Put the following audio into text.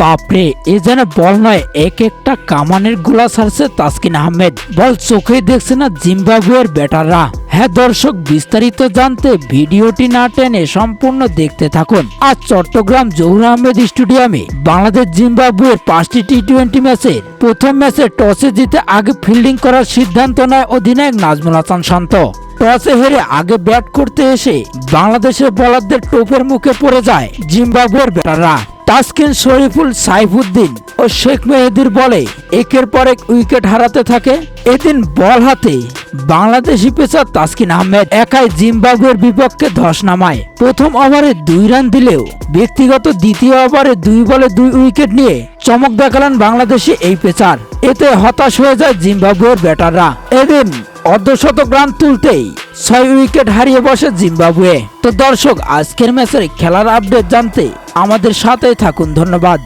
বাপরে, এ যেন বল নয়, এক একটা কামানের গোলা ছাড়ছে তাসকিন আহমেদ। বল, চোখেই দেখছে না জিম্বাবুয়ের ব্যাটাররা। হ্যাঁ দর্শক, বিস্তারিত জানতে ভিডিওটি না টেনে সম্পূর্ণ দেখতে থাকুন। আজ চট্টগ্রাম জহুর আহমেদ স্টেডিয়ামে বাংলাদেশ জিম্বাবুয়ের পাঁচটি টি টোয়েন্টি ম্যাচের প্রথম ম্যাচে টসে জিতে আগে ফিল্ডিং করার সিদ্ধান্ত নেয় অধিনায়ক নাজমুল হাসান শান্ত। টসে হেরে আগে ব্যাট করতে এসে বাংলাদেশের বলারদের টোপের মুখে পড়ে যায় জিম্বাবুয়ের ব্যাটাররা। তাসকিন শরীফুল সাইফুদ্দিন ও শেখ মেহেদির বলে একের পর এক উইকেট হারাতে থাকে। এদিন বল হাতে বাংলাদেশি পেসার তাসকিন আহমেদ একাই জিম্বাবুয়ের বিপক্ষে ধস নামায়। প্রথম ওভারে দুই রান দিলেও ব্যক্তিগত দ্বিতীয় ওভারে দুই বলে দুই উইকেট নিয়ে চমক দেখালেন বাংলাদেশি এই পেসার। এতে হতাশ হয়ে যায় জিম্বাবুয়ের ব্যাটাররা। এদিন অর্ধশতক রান তুলতেই ছয় উইকেট হারিয়ে বসে জিম্বাবুয়ে। তো দর্শক, আজকের ম্যাচের খেলার আপডেট জানতে আমাদের সাথে থাকুন। ধন্যবাদ।